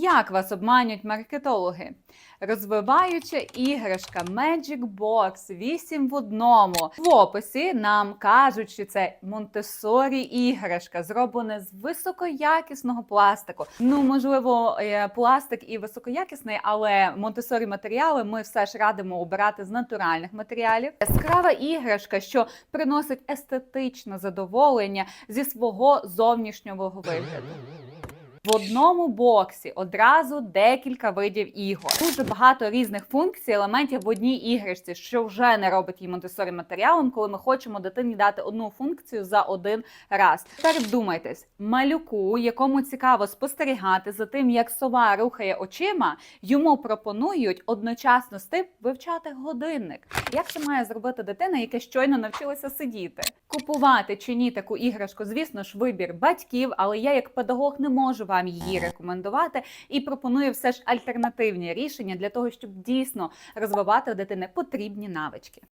Як вас обманюють маркетологи? Розвиваюча іграшка Magic Box 8 в одному. В описі нам кажуть, що це Монтесорі іграшка, зроблена з високоякісного пластику. Ну, можливо, е, пластик і високоякісний, але Монтесорі матеріали ми все ж радимо обирати з натуральних матеріалів. Яскрава іграшка, що приносить естетичне задоволення зі свого зовнішнього вигляду. В одному боксі одразу декілька видів ігор. Дуже багато різних функцій, елементів в одній іграшці, що вже не робить її Монтесорі матеріалом, коли ми хочемо дитині дати одну функцію за один раз. Тепер вдумайтесь, малюку, якому цікаво спостерігати за тим, як сова рухає очима, йому пропонують одночасно з тим вивчати годинник. Як це має зробити дитина, яка щойно навчилася сидіти? Купувати чи ні таку іграшку, звісно ж, вибір батьків, але я як педагог не можу вам її рекомендувати і пропоную все ж альтернативні рішення для того, щоб дійсно розвивати у дитини потрібні навички.